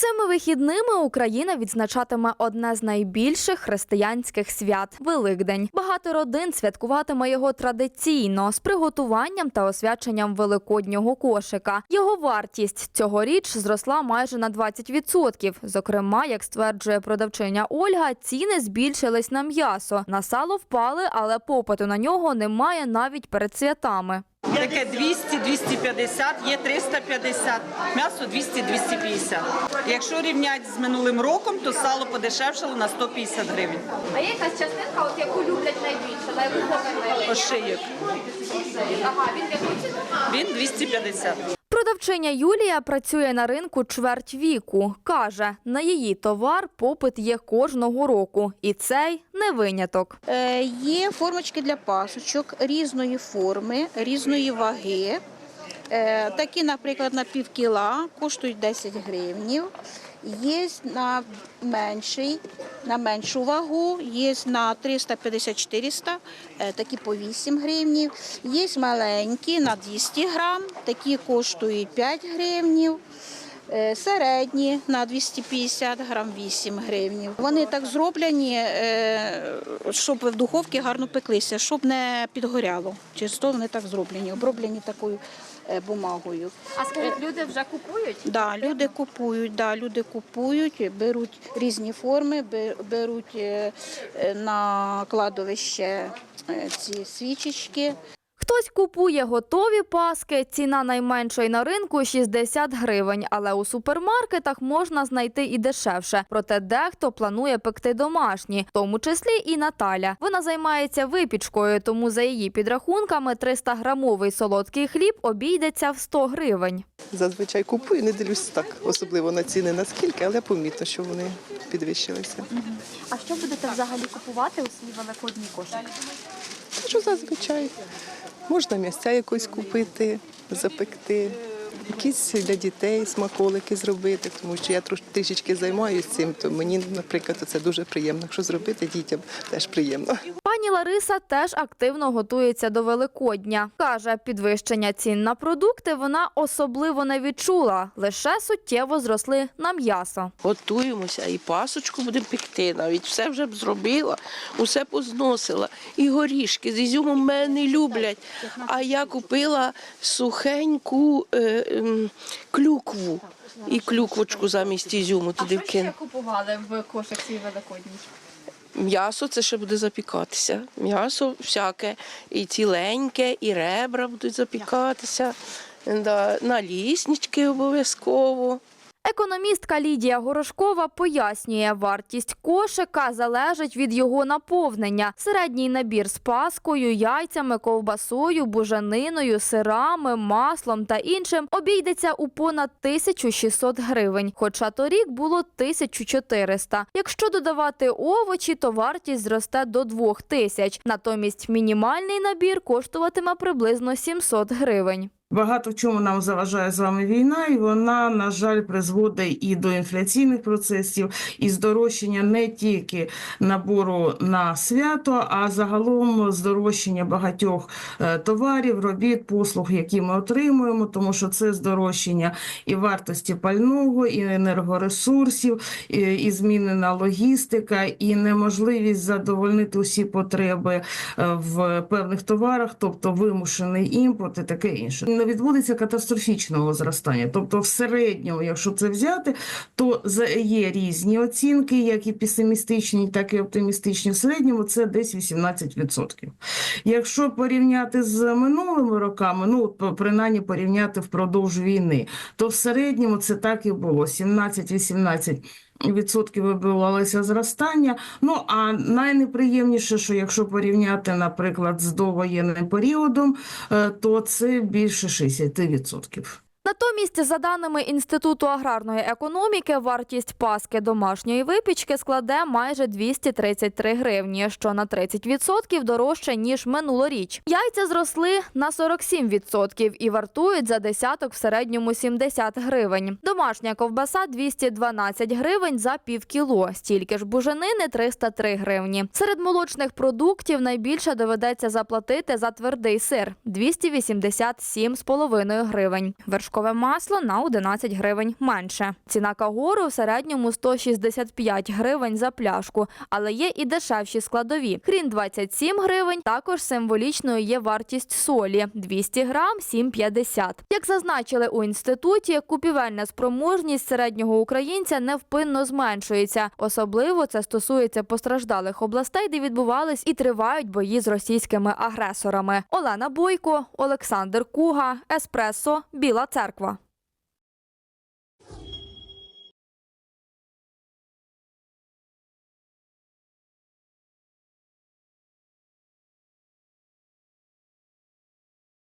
Цими вихідними Україна відзначатиме одне з найбільших християнських свят Великдень. Багато родин святкуватиме його традиційно з приготуванням та освяченням великоднього кошика. Його вартість цьогоріч зросла майже на 20%. Зокрема, як стверджує продавчиня Ольга, ціни збільшились на м'ясо. На сало впали, але попиту на нього немає навіть перед святами. Таке 200, 250, є 350, м'ясо 200, 250. Якщо рівняти з минулим роком, то сало подешевшало на 150 гривень. А є якась частинка, от яку люблять найбільше, на яку хочуть найбільше? Ошиєк. Ага, він ціну? Він 250. Продавчиня Юлія працює на ринку чверть віку. Каже, на її товар попит є кожного року, і цей не виняток. Е, Є формочки для пасочок різної форми, різної ваги. Е, Такі, наприклад, на пів кіла коштують 10 гривнів. Є на менший, на меншу вагу, є на 350-400, е, такі по 8 гривнів. Є маленькі на 200 грам, такі коштують 5 гривнів. Е, Середні на 250 грам 8 гривнів. Вони так зроблені, е, щоб в духовці гарно пеклися, щоб не підгоряло. Через то вони так зроблені, оброблені такою е, бумагою. А скажіть, люди вже купують? Да, люди купують, да, люди купують, беруть різні форми, бе- беруть на кладовище ці свічечки. Хтось купує готові паски. Ціна найменшої на ринку 60 гривень, але у супермаркетах можна знайти і дешевше. Проте дехто планує пекти домашні, в тому числі і Наталя. Вона займається випічкою, тому за її підрахунками 300 грамовий солодкий хліб обійдеться в 100 гривень. Зазвичай купую, не дивлюся так, особливо на ціни наскільки, але помітно, що вони підвищилися. А що будете взагалі купувати у свій великодній кошик? Що зазвичай? Можна м'ясця якось купити, запекти, якісь для дітей смаколики зробити, тому що я трішечки займаюся цим, то мені, наприклад, це дуже приємно. Якщо зробити дітям, теж приємно. Пані Лариса теж активно готується до Великодня. Каже, підвищення цін на продукти вона особливо не відчула, лише суттєво зросли на м'ясо. Готуємося і пасочку будемо пекти. Навіть все вже б зробила, усе позносила. І горішки з ізюмом мене люблять. А я купила сухеньку е, ем, клюкву і клюквочку замість ізюму туди вкину. купували в кошик свій великодній? М'ясо це ще буде запікатися. М'ясо всяке, і ціленьке, і ребра будуть запікатися. Да, наліснички обов'язково. Економістка Лідія Горошкова пояснює, вартість кошика залежить від його наповнення. Середній набір з паскою, яйцями, ковбасою, бужаниною, сирами, маслом та іншим обійдеться у понад 1600 гривень, хоча торік було 1400. Якщо додавати овочі, то вартість зросте до 2000. Натомість мінімальний набір коштуватиме приблизно 700 гривень. Багато в чому нам заважає з вами війна, і вона, на жаль, призводить і до інфляційних процесів, і здорожчання не тільки набору на свято, а загалом здорожчання багатьох е, товарів, робіт, послуг, які ми отримуємо, тому що це здорожчання і вартості пального, і енергоресурсів, і, змінена логістика, і неможливість задовольнити усі потреби е, в певних товарах, тобто вимушений імпорт і таке інше. Не відбудеться катастрофічного зростання. Тобто, в середньому, якщо це взяти, то є різні оцінки, як і песимістичні, так і оптимістичні. В середньому це десь 18%. Якщо порівняти з минулими роками, ну принаймні порівняти впродовж війни, то в середньому це так і було: 17-18%. Відсотків відбувалося зростання. Ну а найнеприємніше, що якщо порівняти, наприклад, з довоєнним періодом, е, то це більше 60%. Натомість, за даними Інституту аграрної економіки, вартість паски домашньої випічки складе майже 233 гривні, що на 30% дорожче ніж минулоріч. Яйця зросли на 47% і вартують за десяток в середньому 70 гривень. Домашня ковбаса 212 гривень за півкіло, стільки ж буженини 303 гривні. Серед молочних продуктів найбільше доведеться заплатити за твердий сир 287,5 гривень. Вершкове вершкове масло на 11 гривень менше. Ціна кагору в середньому 165 гривень за пляшку, але є і дешевші складові. Хрін 27 гривень, також символічною є вартість солі 200 грам 7,50. Як зазначили у інституті, купівельна спроможність середнього українця невпинно зменшується. Особливо це стосується постраждалих областей, де відбувались і тривають бої з російськими агресорами. Олена Бойко, Олександр Куга, Еспресо, Біла Церква.